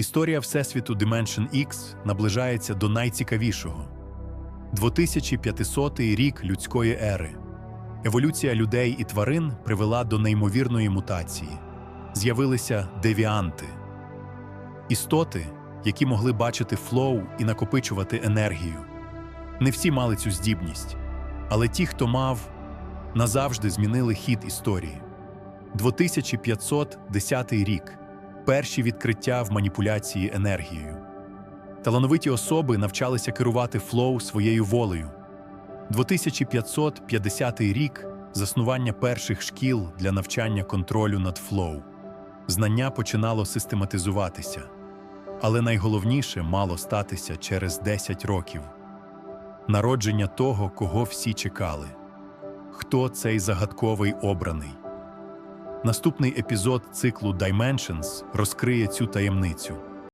Історія Всесвіту Dimension X наближається до найцікавішого. 2500 рік людської ери. Еволюція людей і тварин привела до неймовірної мутації. З'явилися девіанти істоти, які могли бачити флоу і накопичувати енергію. Не всі мали цю здібність, але ті, хто мав, назавжди змінили хід історії. 2510 рік перші відкриття в маніпуляції енергією. Талановиті особи навчалися керувати флоу своєю волею. 2550 рік заснування перших шкіл для навчання контролю над флоу. Знання починало систематизуватися. Але найголовніше мало статися через 10 років народження того, кого всі чекали. Хто цей загадковий обраний? Наступний епізод циклу Dimensions розкриє цю таємницю.